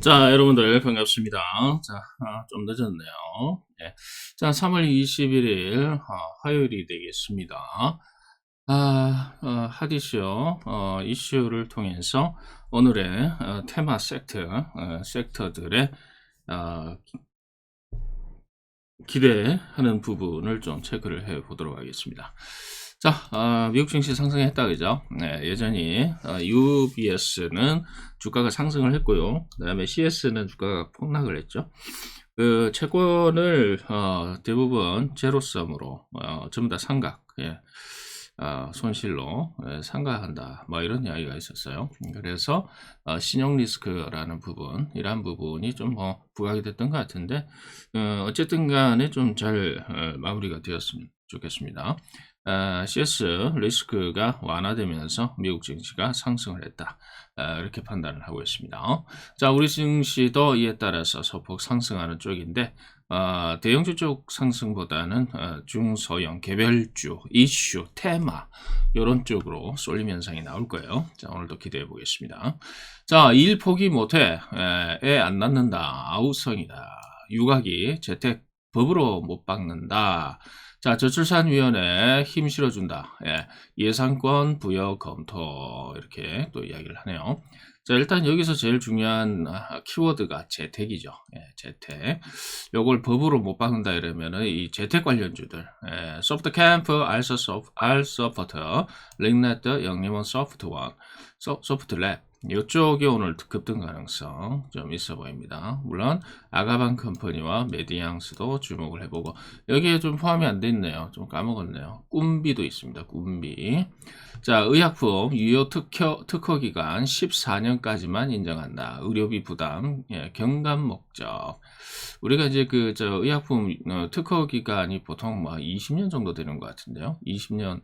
자, 여러분들 반갑습니다. 자, 아, 좀 늦었네요. 예. 자, 3월 21일 어, 화요일이 되겠습니다. 아, 어, 핫이슈 어, 이슈를 통해서 오늘의 어, 테마 섹터, 어, 섹터들의 어, 기대하는 부분을 좀 체크를 해 보도록 하겠습니다. 자, 어, 미국 증시 상승했다, 그죠? 네, 여전히 어, UBS는 주가가 상승을 했고요. 그 다음에 CS는 주가가 폭락을 했죠. 그 채권을 어, 대부분 제로섬으로 어, 전부 다 상각, 예. 어, 손실로 예, 상각한다. 뭐 이런 이야기가 있었어요. 그래서 어, 신용 리스크라는 부분, 이러한 부분이 좀 뭐 부각이 됐던 것 같은데 어, 어쨌든 간에 좀잘 어, 마무리가 되었으면 좋겠습니다. 어, CS 리스크가 완화되면서 미국 증시가 상승을 했다. 어, 이렇게 판단을 하고 있습니다. 자, 우리 증시도 이에 따라서 소폭 상승하는 쪽인데 어, 대형주 쪽 상승보다는 어, 중소형 개별주, 이슈, 테마 이런 쪽으로 쏠림 현상이 나올 거예요. 자, 오늘도 기대해 보겠습니다. 자, 일 포기 못해 애 안 낳는다 아우성이다 유각이 재택 법으로 못 박는다. 자, 저출산위원회 힘 실어준다. 예, 예산권 부여 검토 이렇게 또 이야기를 하네요. 자, 일단 여기서 제일 중요한 아, 키워드가 재택이죠. 예, 재택. 요걸 법으로 못 박는다 이러면은 이 재택 관련주들, 예, 소프트 캠프, 알서 소프, 알서포트, 링네트, 영림원 소프트원, 소, 소프트랩, 이쪽이 오늘 급등 가능성 좀 있어 보입니다. 물론 아가방 컴퍼니와 메디앙스도 주목을 해보고 여기에 좀 포함이 안 돼 있네요. 좀 까먹었네요. 꿈비도 있습니다. 꿈비. 자, 의약품 유효 특허, 특허 기간 14년까지만 인정한다. 의료비 부담, 예, 경감 목적. 우리가 이제 그 저 의약품 어, 특허 기간이 보통 뭐 20년 정도 되는 것 같은데요. 20년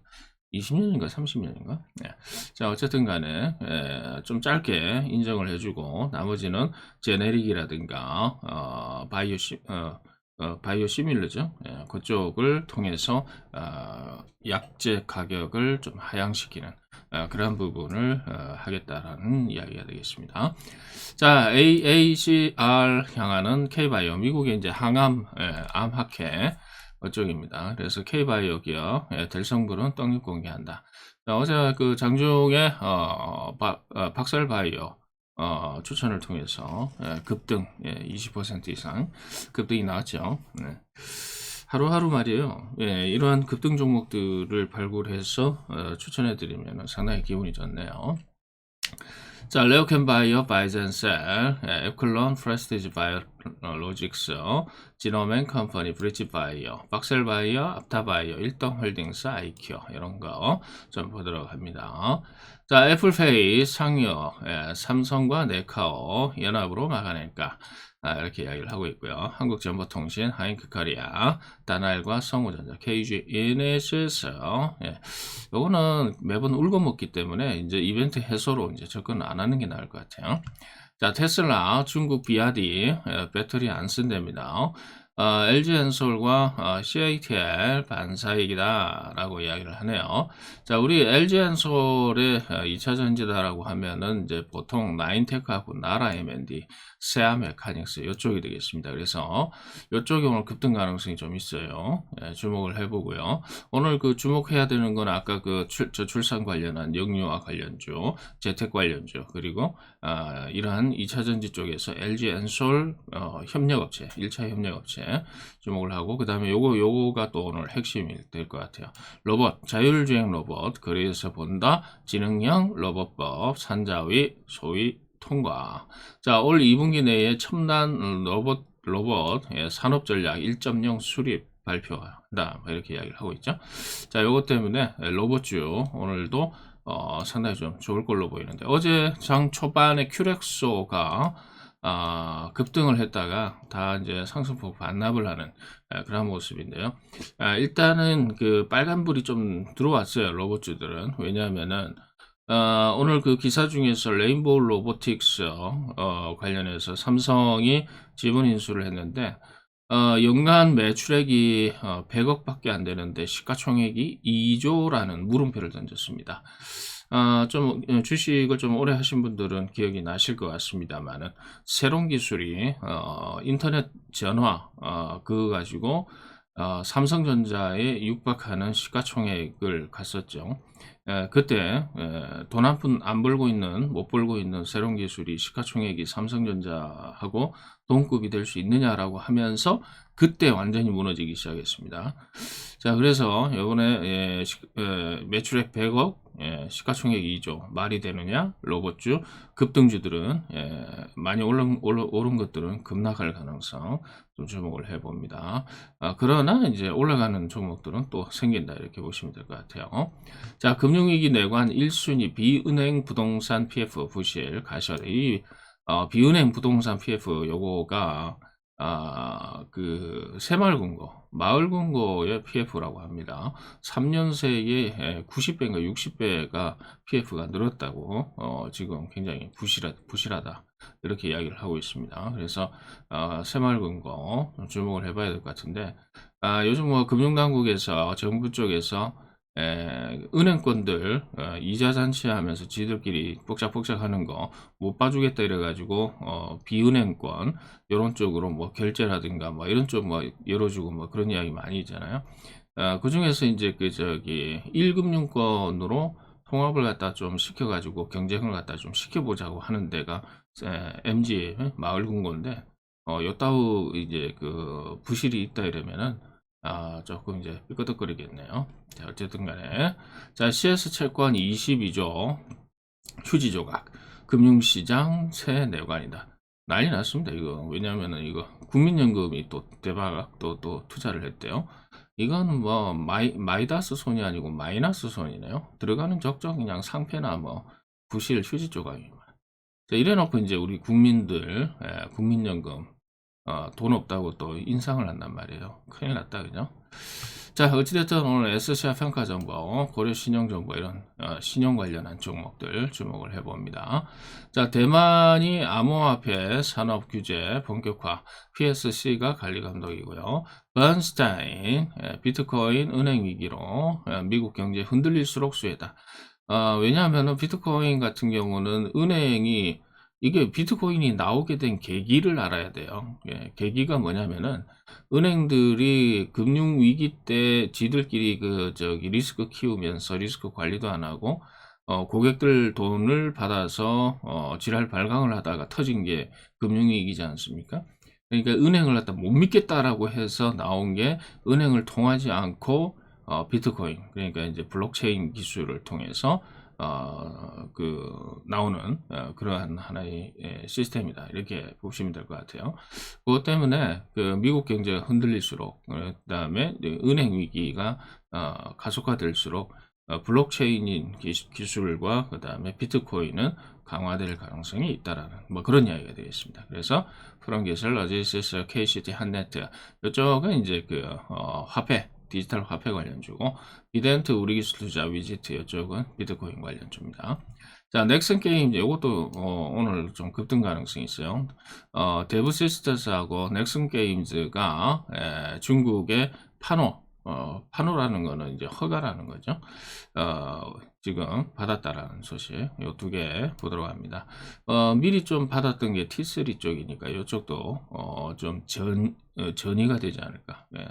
20년인가 30년인가? 네. 자, 어쨌든 간에, 에, 좀 짧게 인정을 해주고, 나머지는 제네릭이라든가, 어, 바이오 시, 어, 어, 바이오 시밀러죠. 예, 그쪽을 통해서 어, 약제 가격을 좀 하향시키는 어, 그런 부분을 어, 하겠다라는 이야기가 되겠습니다. 자, AACR 향하는 K바이오 미국의 이제 항암 예, 암학회 그쪽입니다. 그래서 K바이오 기업 예, 델성불은 떡잎 공개한다. 자, 어제 그 장중에 어, 바, 어, 박살바이오 어, 추천을 통해서 예, 급등 예, 20% 이상 급등이 나왔죠. 네. 하루하루 말이에요. 예, 이러한 급등 종목들을 발굴해서 어, 추천해 드리면 상당히 기분이 좋네요. 자, 레오캔 바이오, 바이젠셀, 예, 에클론, 프레스티지 바이오 로직스, 지노맨 컴퍼니, 브리지 바이오, 박셀 바이오, 앞타 바이오, 일동 홀딩스, 아이큐 이런 거 좀 보도록 합니다. 자, 애플페이 상여, 예, 삼성과 네카오 연합으로 막아낼까? 아, 이렇게 이야기를 하고 있고요. 한국정보통신, 하인크코리아, 다나엘과 성우전자, KG 이네시스. 예. 요거는 매번 울고 먹기 때문에 이제 이벤트 해소로 이제 접근 안 하는 게 나을 것 같아요. 자, 테슬라, 중국 비아디, 예, 배터리 안 쓴답니다. 어, LG엔솔과 어, CATL 반사익이다 라고 이야기를 하네요. 자, 우리 LG엔솔의 2차 어, 전지다라고 하면은 이제 보통 나인테크하고 나라 M&D, 세아 메카닉스 이쪽이 되겠습니다. 그래서 이쪽이 오늘 급등 가능성이 좀 있어요. 예, 주목을 해보고요. 오늘 그 주목해야 되는 건 아까 그 출, 출산 관련한 영유아 관련주, 재택 관련주, 그리고 아, 이러한 2차 전지 쪽에서 LG엔솔 어, 협력업체, 1차 협력업체 주목을 하고 그 다음에 요거 요거가 또 오늘 핵심이 될 것 같아요. 로봇 자율주행 로봇 그래서 본다 지능형 로봇법 산자위 소위 통과. 자, 올 2분기 내에 첨단 로봇 로봇 예, 산업 전략 1.0 수립 발표한다. 이렇게 이야기를 하고 있죠. 자, 요것 때문에 로봇주 오늘도 어, 상당히 좀 좋을 걸로 보이는데 어제 장 초반에 큐렉소가 아, 급등을 했다가 다 이제 상승폭 반납을 하는 아, 그런 모습인데요. 아, 일단은 그 빨간불이 좀 들어왔어요. 로봇주들은. 왜냐하면은 어, 오늘 그 기사 중에서 레인보우 로보틱스 어, 관련해서 삼성이 지분 인수를 했는데 어, 연간 매출액이 어, 100억밖에 안 되는데 시가총액이 2조라는 물음표를 던졌습니다. 아, 좀 어, 주식을 좀 오래 하신 분들은 기억이 나실 것 같습니다만은 새로운 기술이 어, 인터넷 전화 어, 그거 가지고 어, 삼성전자에 육박하는 시가총액을 갔었죠. 에, 그때 돈 한 푼 안 벌고 있는 못 벌고 있는 새로운 기술이 시가총액이 삼성전자하고 동급이 될 수 있느냐라고 하면서 그때 완전히 무너지기 시작했습니다. 자 그래서 이번에 예, 시- 예, 매출액 100억 예, 시가총액 2조 말이 되느냐 로봇주 급등주들은 예, 많이 오른, 오른, 오른 것들은 급락할 가능성 좀 주목을 해봅니다. 아, 그러나 이제 올라가는 종목들은 또 생긴다 이렇게 보시면 될 것 같아요. 자 금융위기 내관 1순위 비은행 부동산 PF 부실. 이 어, 비은행 부동산 PF 요거가 아, 그 새마을금고, 마을금고의 PF라고 합니다. 3년 새에 90배인가 60배가 PF가 늘었다고 어, 지금 굉장히 부실하, 부실하다 이렇게 이야기를 하고 있습니다. 그래서 어, 새마을금고 좀 주목을 해봐야 될 것 같은데 아, 요즘 뭐 금융당국에서 정부 쪽에서 에, 은행권들 어, 이자 잔치하면서 지들끼리 뻑짝뻑짝 하는 거 못 봐주겠다 이래가지고 어, 비은행권 이런 쪽으로 뭐 결제라든가 뭐 이런 쪽 뭐 열어주고 뭐 그런 이야기 많이 있잖아요. 어, 그 중에서 이제 그 저기 1금융권으로 통합을 갖다 좀 시켜가지고 경쟁을 갖다 좀 시켜보자고 하는 데가 에, MG 마을금고인데 어, 요따우 이제 그 부실이 있다 이러면은 아, 조금 이제 삐끄덕거리겠네요. 자, 어쨌든 간에. 자, CS 채권 22조, 휴지 조각, 금융시장 새 내관이다. 난리 났습니다, 이거. 왜냐면은 이거 국민연금이 또 대박 또, 또 투자를 했대요. 이거는 뭐 마이, 마이다스 손이 아니고 마이너스 손이네요. 들어가는 적정 그냥 상패나 뭐 부실 휴지 조각이만. 자, 이래놓고 이제 우리 국민들, 예, 국민연금, 어, 돈 없다고 또 인상을 한단 말이에요. 큰일 났다, 그죠? 자, 어찌됐든 오늘 SCI 평가정보, 고려신용정보 이런 어, 신용 관련한 종목들 주목을 해봅니다. 자, 대만이 암호화폐 산업 규제 본격화, PSC가 관리 감독이고요. 번스타인, 예, 비트코인 은행 위기로 예, 미국 경제 흔들릴수록 수혜다. 어, 왜냐하면 비트코인 같은 경우는 은행이 이게 비트코인이 나오게 된 계기를 알아야 돼요. 예, 계기가 뭐냐면은 은행들이 금융 위기 때 지들끼리 그 저기 리스크 키우면서 리스크 관리도 안 하고 어, 고객들 돈을 받아서 어, 지랄 발광을 하다가 터진 게 금융 위기지 않습니까? 그러니까 은행을 갖다 못 믿겠다라고 해서 나온 게 은행을 통하지 않고 어, 비트코인 그러니까 이제 블록체인 기술을 통해서 어, 그 나오는 어, 그러한 하나의 예, 시스템이다 이렇게 보시면 될 것 같아요. 그것 때문에 그 미국 경제가 흔들릴수록 어, 그다음에 은행 위기가 어, 가속화될수록 어, 블록체인인 기, 기술과 그 다음에 비트코인은 강화될 가능성이 있다라는 뭐 그런 이야기가 되겠습니다. 그래서 프랑기술, 어제시스, KCT, 한네트 이쪽은 이제 그 어, 화폐 디지털 화폐 관련주고 비덴트 우리기술 투자 위지트 이쪽은 비트코인 관련주입니다. 자 넥슨 게임 이것도 어, 오늘 좀 급등 가능성이 있어요. 어, 데브 시스터스하고 넥슨 게임즈가 에, 중국의 파노 어, 파노라는 거는 이제 허가라는 거죠. 어, 지금 받았다라는 소식, 이두개 보도록 합니다. 어, 미리 좀 받았던 게 T3 쪽이니까 이쪽도 어, 좀 전, 어, 전이가 되지 않을까. 예.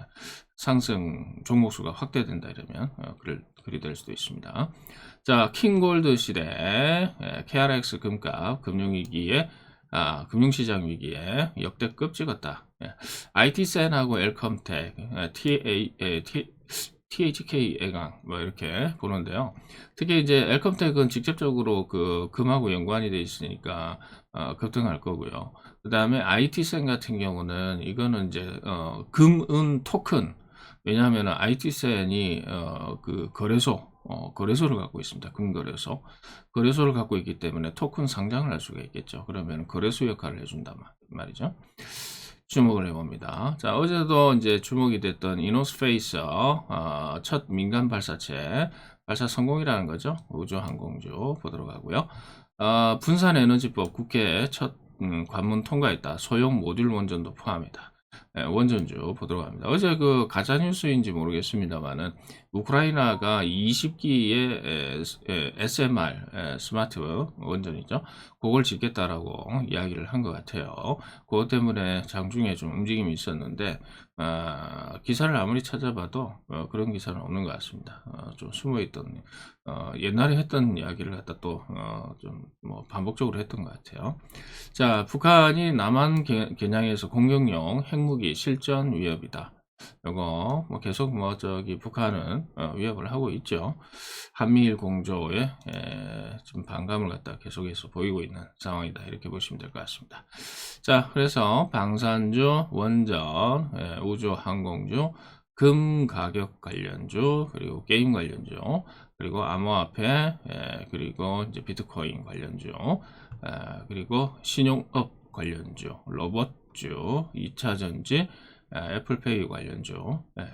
상승 종목수가 확대된다 이러면 어, 그럴, 그리 될 수도 있습니다. 자, 킹골드 시대, 예, KRX 금값, 금융위기에, 아, 금융시장 위기에 역대급 찍었다. 예. IT센하고 엘컴텍, 예, TA, 예, T, THK 애강 뭐 이렇게 보는데요. 특히 이제 엘컴텍은 직접적으로 그 금하고 연관이 돼 있으니까 어, 급등할 거고요. 그 다음에 IT센 같은 경우는 이거는 이제 어, 금은 토큰 왜냐하면 IT센이 어, 그 거래소 어, 거래소를 갖고 있습니다. 금거래소 거래소를 갖고 있기 때문에 토큰 상장을 할 수가 있겠죠. 그러면 거래소 역할을 해준단 말이죠. 주목을 해봅니다. 자, 어제도 이제 주목이 됐던 이노스페이서 어, 첫 민간 발사체 발사 성공이라는 거죠. 우주항공주 보도록 하고요. 어, 분산에너지법 국회 첫 음, 관문 통과했다. 소형 모듈 원전도 포함이다. 예, 원전주 보도록 합니다. 어제 그 가짜 뉴스인지 모르겠습니다만은 우크라이나가 20기의 SMR 에, 스마트 원전이죠. 그걸 짓겠다라고 이야기를 한 것 같아요. 그것 때문에 장중에 좀 움직임이 있었는데 아, 기사를 아무리 찾아봐도 어, 그런 기사는 없는 것 같습니다. 어, 좀 숨어있던 어, 옛날에 했던 이야기를 갖다 또좀뭐 반복적으로 했던 것 같아요. 자, 북한이 남한 개- 개량에서 공격용 핵무기 실전 위협이다. 이거 뭐 계속 뭐 저기 북한은 어, 위협을 하고 있죠. 한미일 공조에 에, 좀 반감을 갖다 계속해서 보이고 있는 상황이다. 이렇게 보시면 될 것 같습니다. 자, 그래서 방산주, 원전, 에, 우주 항공주, 금 가격 관련주, 그리고 게임 관련주, 그리고 암호화폐, 에, 그리고 이제 비트코인 관련주, 에, 그리고 신용업 관련주, 로봇주, 2차 전지, 에, 애플페이 관련주, 에,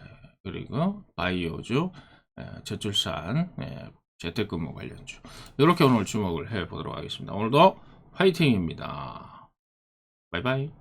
그리고 바이오주, 에, 저출산, 에, 재택근무 관련주. 이렇게 오늘 주목을 해 보도록 하겠습니다. 오늘도 화이팅입니다. 바이바이.